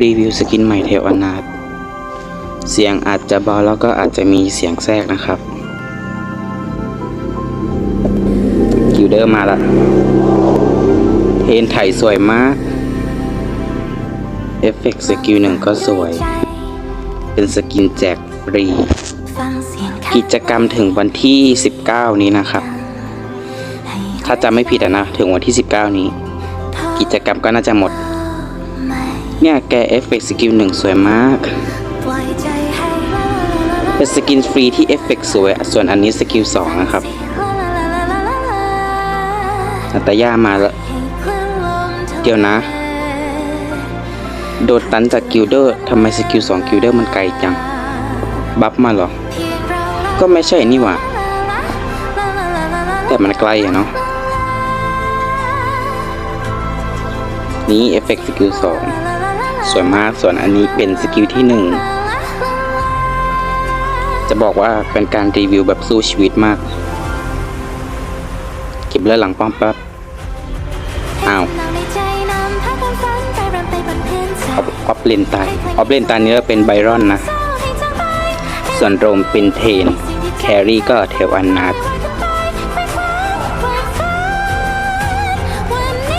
รีวิวสกินใหม่เทวอนาถเสียงอาจจะเบาแล้วก็อาจจะมีเสียงแทรกนะครับกิลเดอร์มาละเทนไถสวยมาก เอฟเฟกต์สกิลหนึ่งก็สวย เป็นสกินแจกฟรี กิจกรรมถึงวันที่ 19 นี้นะครับ ถ้าจำไม่ผิดนะ ถึงวันที่ 19 นี้ กิจกรรมก็น่าจะหมด เนี่ยแกเอฟเฟกต์สกิลหนึ่งสวยมาก เป็นสกินฟรีที่เอฟเฟกต์สวย ส่วนอันนี้สกิลสองนะครับนาตย่ามาแล้ว เดี๋ยวนะ โดดตันจากกิลเดอร์ทำไมสกิลสองกิลเดอร์มันไกลจัง บัฟมาหรอ ก็ไม่ใช่นี่หว่า แต่มันไกลอะเนาะนี่เอฟเฟกต์สกิลสอง สวยมากส่วนอันนี้เป็นสกิลที่หนึ่งจะบอกว่าเป็นการรีวิวแบบสู้ชีวิตมาก เก็บเลือดหลังป้อมแป๊บอ้าวออฟออฟเลนตายออฟเลนตายนี้เป็นไบรอนนะ ส่วนโรมเป็นเทน แครี่ก็เทวอันนาด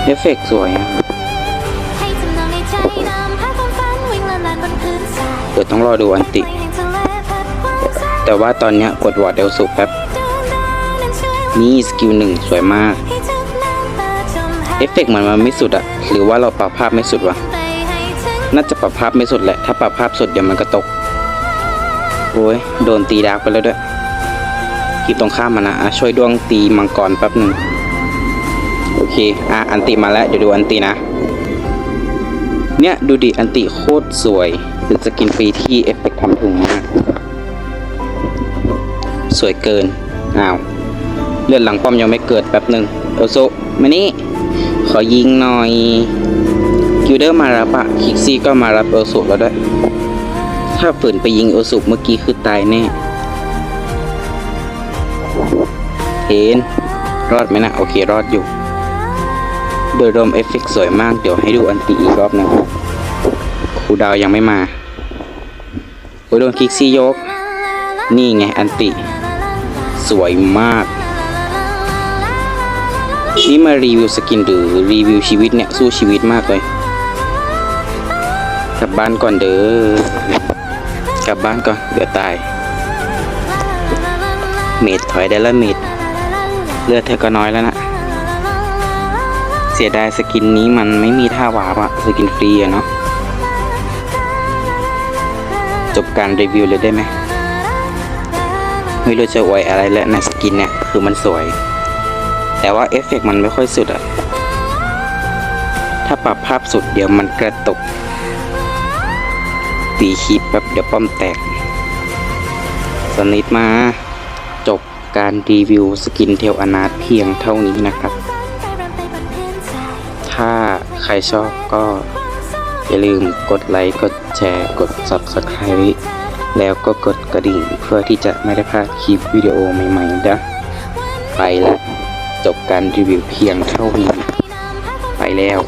เอฟเฟกต์สวยอะ เดี๋ยวต้องรอดูอันติ แต่ว่าตอนนี้กดวอร์ดเดลสุแป๊บนี่สกิลหนึ่งสวยมาก เอฟเฟกต์เหมือนมันไม่สุดอะหรือว่าเราปรับภาพไม่สุดวะ น่าจะปรับภาพไม่สุดแหละ ถ้าปรับภาพสุดเดี๋ยวมันก็ตก โอ้ย โดนตีดาร์กไปแล้วด้วยคลิปตรงข้ามมานะอะช่วยดวงตีมังกรแป๊บหนึ่งโอเค อะ อันติมาแล้ว เดี๋ยวดูอันตินะ เนี่ย ดูดิ อันติโคตรสวย เป็นสกินฟรีที่เอฟเฟกทำถึงมาก สวยเกิน อ้าว เลือดหลังป้อมยังไม่เกิดแป๊บหนึ่งโอโซมานี่ ขอยิงหน่อย กิลเดอร์มารับอะคิกซี่ก็มารับเอลสุแล้วด้วย ถ้าฝืนไปยิงเอลสุเมื่อกี้คือตายแน่เห็นรอดไหมนะ โอเครอดอยู่ โดยรวมเอฟเฟกสวยมาก เดี๋ยวให้ดูอันติอีกรอบหนึงครู ดาวยังไม่มาโอ้ยโดนคิกซี่ยก นี่ไงอันติ สวยมาก นี่มารีวิวสกินหรือรีวิวชีวิตเนี่ย สู้ชีวิตมากเลย กลับบ้านก่อนเด้อกลับบ้านก่อน เดี๋ยวตาย เมดถอยได้แล้วเมดเลือดเธอก็น้อยแล้วนะเสียดายสกินนี้มันไม่มีท่าวาร์ปอะสกินฟรีอะเนาะ จบการรีวิวเลยได้ไหมไม่รู้จะอวยอะไรแล้วนะสกินเนี่ยคือมันสวย แต่ว่าเอฟเฟกต์มันไม่ค่อยสุดอะถ้าปรับภาพสุดเดี๋ยวมันกระตุกตีคีบแป๊บเดี๋ยวป้อมแตก สนิทมาจบการรีวิวสกินเทลอนาเพียงเท่านี้นะครับ ถ้าใครชอบก็ อย่าลืมกดไลค์ กดแชร์ กด Subscribe แล้วก็กดกระดิ่งเพื่อที่จะไม่ได้พลาดคลิปวิดีโอใหม่ๆนะไปละจบการรีวิวเพียงเท่านี้ ไปแล้ว